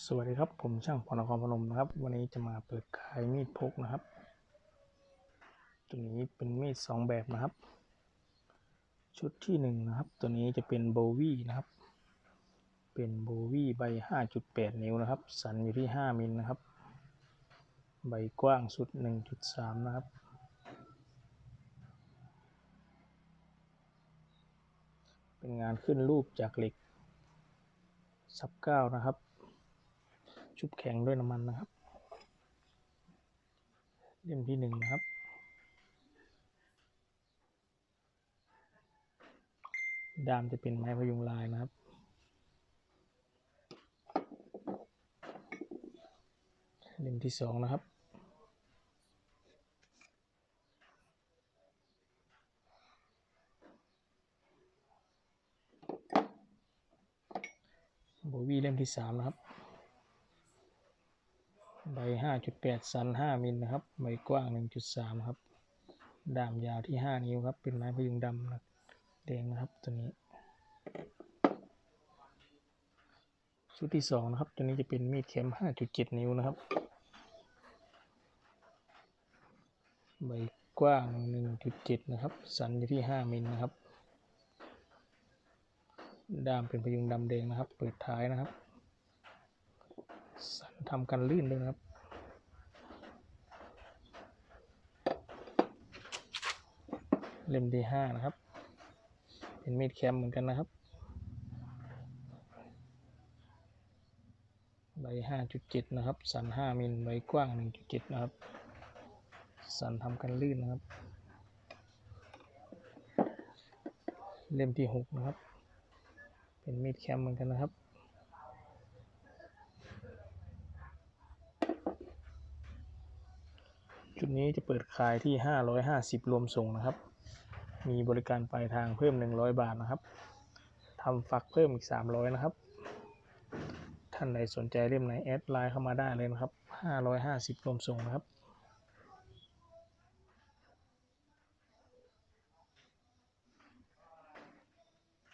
สวัสดีครับ ผมช่างพรนครพนมนะครับ วันนี้จะมาเปิดขายมีดพกนะครับ ตัวนี้เป็นมีดสองแบบนะครับ ชุดที่หนึ่งนะครับ ตัวนี้จะเป็นโบวี่นะครับ เป็นโบวี่ใบ 5.8 นิ้วนะครับ สันอยู่ที่ 5 มิลนะครับ ใบกว้างสุด 1.3 นะครับ เป็นงานขึ้นรูปจากเหล็กซับเก้านะครับ ชุบแข็งด้วยน้ำมันนะครับเล่มที่หนึ่งนะครับ ดามจะเป็นไม้พยุงลายนะครับเล่มที่สองนะครับโบวี่เล่มที่สามนะครับ ใบห้าจุดแปดสันห้ามิลนะครับ ใบกว้างหนึ่งจุดสามครับดามยาวที่ห้านิ้วครับ เป็นไม้พยุงดำนะแดงนะครับตัวนี้ ชุดที่สองนะครับ ตัวนี้จะเป็นมีดเข็มห้าจุดเจ็ดนิ้วนะครับ ใบกว้างหนึ่งจุดเจ็ดนะครับ สันอยู่ที่ห้ามิลนะครับดามเป็นพยุงดำแดงนะครับ เปิดท้ายนะครับสัน ทำกันลื่นด้วยนะครับ เล่มที่ห้านะครับ เป็นมีดแคมเหมือนกันนะครับใบห้าจุดเจ็ดนะครับ สันห้ามิลใบกว้างหนึ่งจุดเจ็ดนะครับ สันทำกันลื่นนะครับ เล่มที่หกนะครับ เป็นมีดแคมเหมือนกันนะครับ จุดนี้จะเปิดขายที่ 550 รวมส่งนะครับ มีบริการปลายทางเพิ่ม 100 บาทนะครับทำฝักเพิ่มอีก 300 นะครับ ท่านใดสนใจเล่มไหนแอดไลน์เข้ามาได้เลยนะครับ 550 รวมส่งนะครับ